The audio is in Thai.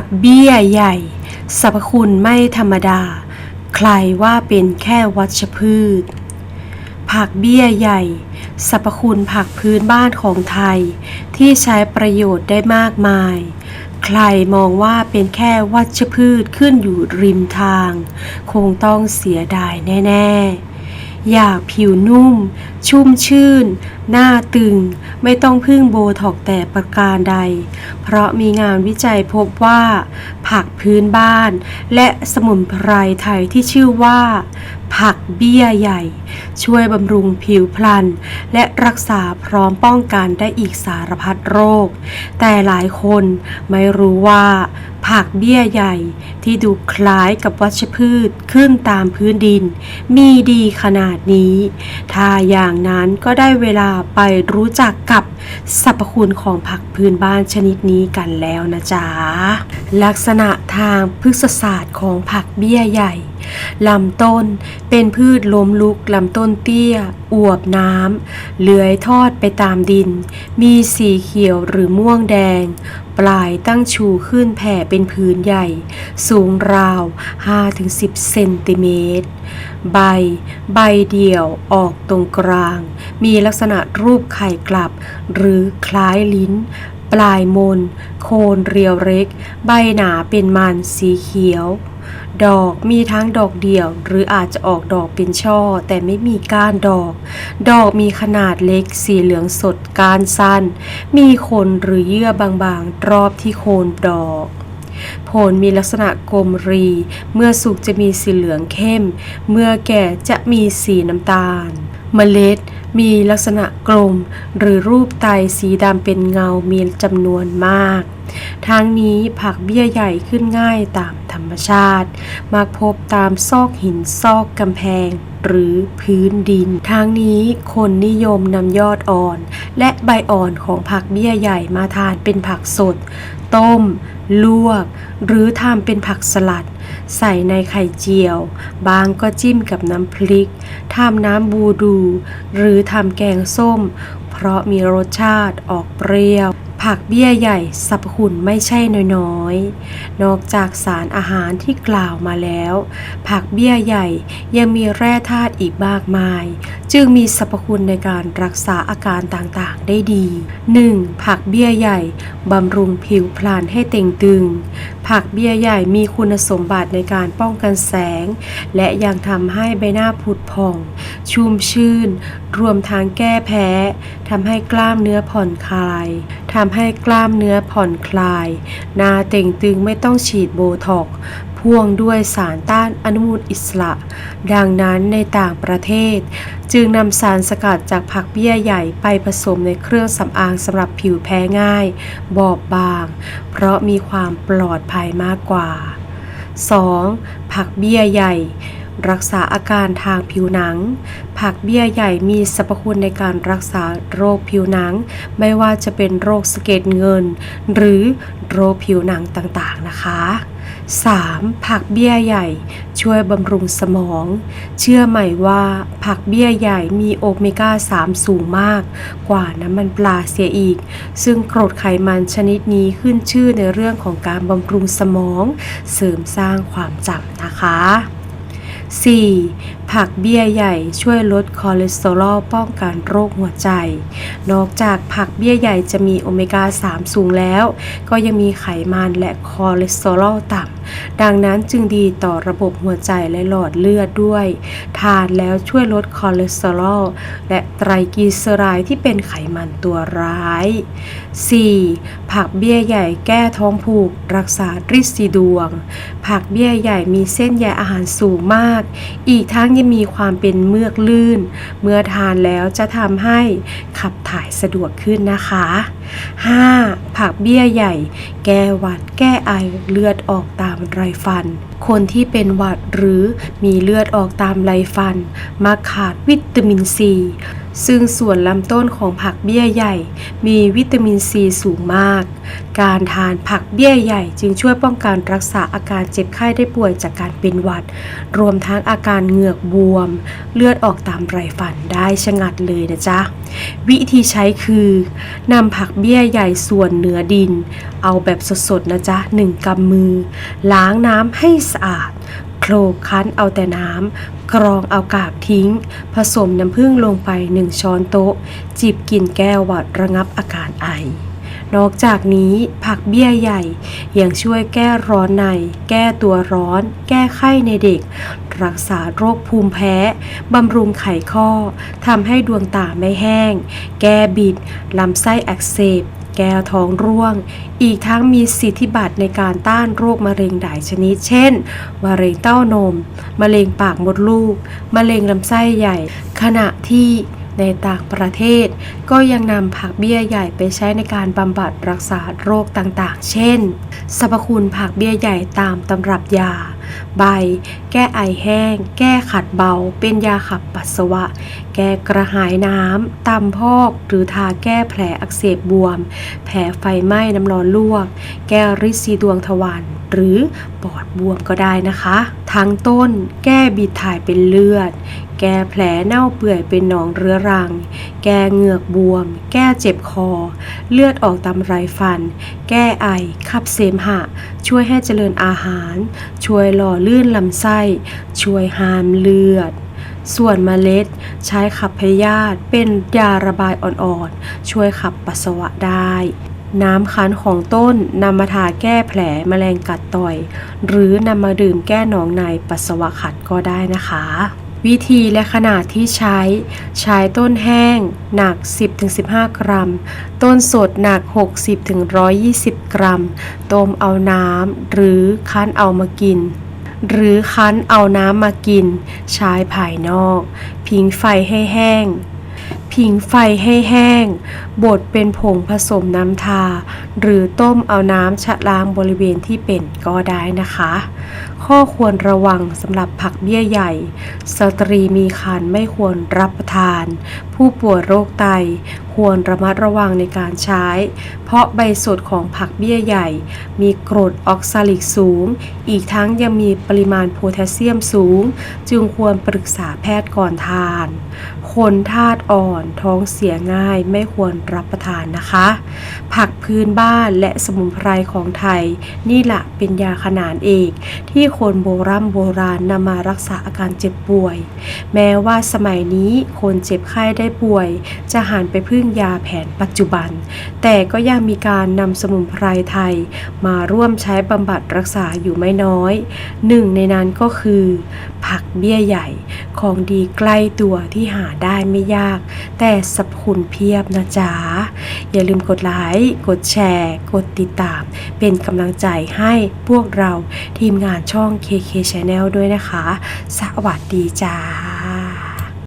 ผักเบี้ยใหญ่ สรรพคุณไม่ธรรมดา ใครว่าเป็นแค่วัชพืช ผักเบี้ยใหญ่ สรรพคุณผักพื้นบ้านของไทย ที่ใช้ประโยชน์ได้มากมาย ใครมองว่าเป็นแค่วัชพืชขึ้นอยู่ริมทาง คงต้องเสียดายแน่ ๆ อยากผิวนุ่ม ชุ่มชื่น หน้าตึง ไม่ต้องพึ่งโบท็อกแต่ประการใด เพราะมีงานวิจัยพบว่า ผักพื้นบ้าน และสมุนไพรไทยที่ชื่อว่า ผักเบี้ยใหญ่ ช่วยบำรุงผิวพรรณและรักษาพร้อมป้องกันได้อีกสารพัดโรค แต่หลายคนไม่รู้ว่า ผักเบี้ยใหญ่ที่ดูคล้ายกับวัชพืชขึ้นตามพื้นดิน มีดีขนาดนี้ ถ้าอย่างนั้นก็ได้เวลาไปรู้จักกับสรรพคุณของผักพื้นบ้านชนิดนี้กันแล้วนะจ๊ะ ลักษณะทางพฤกษศาสตร์ของผักเบี้ยใหญ่ ลำต้นเป็นพืชล้มลุกลำต้นเตี้ย อวบน้ำเลื้อยทอดไปตามดิน มีสีเขียวหรือม่วงแดง ปลายตั้งชูขึ้นแผ่เป็นพื้นใหญ่ สูงราว 5-10 เซนติเมตร ใบ ใบเดี่ยวออกตรงกลาง มีลักษณะรูปไข่กลับ หรือคล้ายลิ้นปลายมน โคนเรียวเล็ก ใบหนาเป็นมันสีเขียว ดอกมีทั้งดอกเดี่ยว หรืออาจจะออกดอกเป็นช่อ แต่ไม่มีก้านดอก ดอกมีขนาดเล็กสีเหลืองสดก้านสั้น มีขนหรือเยื่อบางๆ รอบที่โคนดอกผลมีลักษณะกลมรี เมื่อสุกจะมีสีเหลืองเข้ม เมื่อแก่จะมีสีน้ำตาล เมล็ด มีลักษณะกลม หรือรูปไตสีดำเป็นเงามีจำนวนมาก ทั้งนี้ผักเบี้ยใหญ่ขึ้นง่ายตามธรรมชาติ มักพบตามซอกหินซอกกำแพงหรือพื้นดินทั้งนี้คนนิยมนำยอดอ่อน และใบอ่อนของผักเบี้ยใหญ่มาทานเป็นผักสด ต้ม ลวก หรือทำเป็นผักสลัด ใส่ในไข่เจียว บางก็จิ้มกับน้ำพริก ทำน้ำบูดู หรือทำแกงส้ม เพราะมีรสชาติออกเปรี้ยว ผักเบี้ยใหญ่สรรพคุณไม่ใช่น้อยๆ นอกจากสารอาหารที่กล่าวมาแล้ว ผักเบี้ยใหญ่ยังมีแร่ธาตุอีกมากมาย จึงมีสรรพคุณในการรักษาอาการต่างๆ ได้ดี 1. ผักเบี้ยใหญ่บำรุงผิวพรรณให้เต่งตึง ผักเบี้ยใหญ่มีคุณสมบัติในการป้องกันแสง และยังทำให้ใบหน้าผุดผ่อง ชุ่มชื่น รวมทั้งแก้แพ้ทำให้กล้ามเนื้อผ่อนคลาย ทำให้กล้ามเนื้อผ่อนคลาย หน้าเต่งตึงไม่ต้องฉีดโบท็อกพ่วงด้วยสารต้านอนุมูลอิสระ ดังนั้นในต่างประเทศ จึงนำสารสกัดจากผักเบี้ยใหญ่ไปผสมในเครื่องสำอางสำหรับผิวแพ้ง่าย บอบบาง เพราะมีความปลอดภัยมากกว่า 2. ผักเบี้ยใหญ่ รักษาอาการทางผิวหนัง ผักเบี้ยใหญ่มีสรรพคุณในการรักษาโรคผิวหนัง ไม่ว่าจะเป็นโรคสะเก็ดเงิน หรือโรคผิวหนังต่างๆนะคะ 3. ผักเบี้ยใหญ่ ช่วยบำรุงสมอง เชื่อไหมว่าผักเบี้ยใหญ่มีโอเมก้า 3 สูงมาก กว่าน้ำมันปลาเสียอีก ซึ่งกรดไขมันชนิดนี้ขึ้นชื่อในเรื่องของการบำรุงสมอง เสริมสร้างความจำนะคะ 4. ผักเบี้ยใหญ่ช่วยลดคอเลสเตอรอลป้องกันโรคหัวใจ นอกจากผักเบี้ยใหญ่จะมีโอเมก้า 3 สูงแล้ว ก็ยังมีไขมันและคอเลสเตอรอลต่ำดังนั้นจึงดีต่อระบบหัวใจและหลอดเลือดด้วย ทานแล้วช่วยลดคอเลสเตอรอลและไตรกลีเซอไรด์ที่เป็นไขมันตัวร้าย 4. ผักเบี้ยใหญ่แก้ท้องผูก รักษาริดสีดวง ผักเบี้ยใหญ่มีเส้นใยอาหารสูงมาก อีกทั้งยังมีความเป็นเมือกลื่น เมื่อทานแล้วจะทำให้ขับถ่ายสะดวกขึ้นนะคะ 5. ผักเบี้ยใหญ่ แก้หวัด แก้ไอ เลือดออกตามไรฟัน คนที่เป็นหวัดหรือมีเลือดออกตามไรฟันมักขาดวิตามินซี ซึ่งส่วนลำต้นของผักเบี้ยใหญ่ มีวิตามินซีสูงมาก การทานผักเบี้ยใหญ่จึงช่วยป้องกันรักษาอาการเจ็บไข้ได้ป่วยจากการเป็นหวัด รวมทั้งอาการเหงือกบวม เลือดออกตามไรฟันได้ชะงัดเลยนะจ๊ะวิธีใช้คือนำผักเบี้ยใหญ่ส่วนเหนือดิน เอาแบบสดๆนะจ๊ะหนึ่งกำมือ ล้างน้ำให้สะอาด โคลกคั้นเอาแต่น้ำกรองเอากากทิ้ง ผสมน้ำผึ้งลงไปหนึ่งช้อนโต๊ะ จิบกินแก้วหวัดระงับอาการไอ นอกจากนี้ผักเบี้ยใหญ่ยังช่วยแก้ร้อนใน แก้ตัวร้อน แก้ไข้ในเด็ก รักษาโรคภูมิแพ้ บำรุงไขข้อทำให้ดวงตาไม่แห้ง แก้บิด ลำไส้อักเสบแก้ท้องร่วง อีกทั้งมีสิทธิบัตรในการต้านโรคมะเร็งหลายชนิด เช่น มะเร็งเต้านม มะเร็งปากมดลูก มะเร็งลำไส้ใหญ่ ขณะที่ ในต่างประเทศ ก็ยังนำผักเบี้ยใหญ่ไปใช้ในการบำบัดรักษาโรคต่างๆ เช่น สรรพคุณผักเบี้ยใหญ่ตามตำรับยา ใบ แก้ไอแห้ง แก้ขัดเบา เป็นยาขับปัสสาวะ แก้กระหายน้ำตำพอก หรือทาแก้แผลอักเสบบวม แผลไฟไหม้น้ำร้อนลวก แก้ริดซีดวงทวารหรือปอดบวมก็ได้นะคะ ทั้งต้นแก้บิดถ่ายเป็นเลือด แก้แผลเน่าเปื่อยเป็นหนองเรื้อรัง แก้เหงือกบวม แก้เจ็บคอ เลือดออกตามไรฟัน แก้ไอ ขับเสมหะ ช่วยให้เจริญอาหาร ช่วยหล่อลื่นลำไส้ ช่วยหามเลือด ส่วนเมล็ดใช้ขับพยาธิเป็นยาระบายอ่อนๆ ช่วยขับปัสสาวะได้ น้ำคั้นของต้นนำมาทาแก้แผลแมลงกัดต่อย หรือนำมาดื่มแก้หนองในปัสสาวะขัดก็ได้นะคะ วิธีและขนาดที่ใช้ ใช้ต้นแห้ง หนัก 10-15 กรัม ต้นสดหนัก 60-120 กรัม ต้มเอาน้ำหรือคั้นเอามากิน หรือคั้นเอาน้ำมากิน ใช้ภายนอก พิงไฟให้แห้ง พิงไฟให้แห้ง บดเป็นผงผสมน้ำทา หรือต้มเอาน้ำชะล้างบริเวณที่เป็นก็ได้นะคะ ข้อควรระวังสำหรับผักเบี้ยใหญ่ สตรีมีครรภ์ไม่ควรรับประทาน ผู้ป่วยโรคไตควรระมัดระวังในการใช้ เพราะใบสดของผักเบี้ยใหญ่ มีกรดออกซาลิกสูง อีกทั้งยังมีปริมาณโพแทสเซียมสูง จึงควรปรึกษาแพทย์ก่อนทาน คนธาตุอ่อนท้องเสียง่ายไม่ควรรับประทานนะคะ ผักพื้นบ้านและสมุนไพรของไทย นี่แหละเป็นยาขนานเอกที่คนโบราณโบราณนำมารักษาอาการเจ็บป่วย แม้ว่าสมัยนี้คนเจ็บไข้ได้ป่วย จะหันไปพึ่งยาแผนปัจจุบัน แต่ก็ยังมีการนำสมุนไพรไทย มาร่วมใช้บำบัดรักษาอยู่ไม่น้อย หนึ่งในนั้นก็คือผักเบี้ยใหญ่ ของดีใกล้ตัวที่หาได้ไม่ยาก แต่สับคุณเพียบนะจ๊ะ อย่าลืมกดไลค์กดแชร์ กดติดตาม เป็นกำลังใจให้พวกเราทีมงานช่อง KK Channel ด้วยนะคะ สวัสดีจ้า